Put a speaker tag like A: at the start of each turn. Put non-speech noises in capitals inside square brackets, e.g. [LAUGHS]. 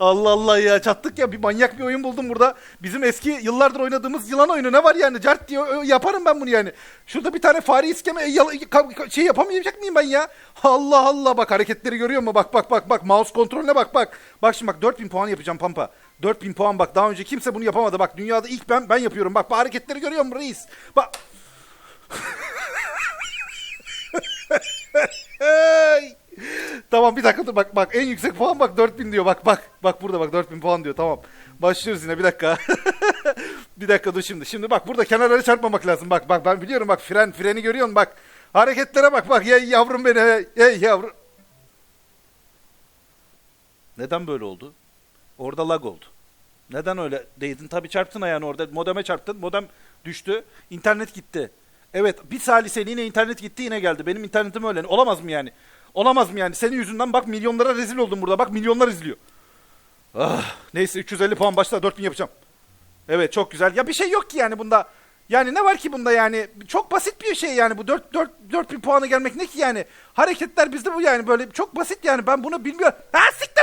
A: Allah Allah ya çattık ya bir manyak bir oyun buldum burada. Bizim eski yıllardır oynadığımız yılan oyunu ne var yani? Cart diyor yaparım ben bunu yani. Şurada bir tane fare iskeme e, ka- şey yapamayacak mıyım ben ya? Allah Allah bak hareketleri görüyor musun? Bak bak bak bak mouse kontrolüne bak bak. Bak şimdi bak 4000 puan yapacağım Pampa. 4000 puan bak daha önce kimse bunu yapamadı. Bak dünyada ilk ben ben yapıyorum. Bak bu hareketleri görüyor musun reis? Bak Tamam bir dakika dur bak bak en yüksek puan bak 4000 diyor bak bak bak burada bak 4000 puan diyor tamam. Başlıyoruz yine bir dakika. [LAUGHS] bir dakika dur şimdi. Şimdi bak burada kenarlara çarpmamak lazım. Bak bak ben biliyorum bak fren freni görüyorsun bak. Hareketlere bak bak hey yavrum beni hey yavrum. Neden böyle oldu? Orada lag oldu. Neden öyle değdin? Tabii çarptın ayağını orada. Modeme çarptın. Modem düştü. İnternet gitti. Evet bir saliseliğine internet gitti yine geldi. Benim internetim öyle. Olamaz mı yani? Olamaz mı yani? Senin yüzünden bak milyonlara rezil oldum burada. Bak milyonlar izliyor. Ah, neyse 350 puan başla 4000 yapacağım. Evet çok güzel. Ya bir şey yok ki yani bunda. Yani ne var ki bunda yani? Çok basit bir şey yani bu 4 4 4000 puana gelmek ne ki yani? Hareketler bizde bu yani böyle çok basit yani ben bunu bilmiyorum. Ha siktir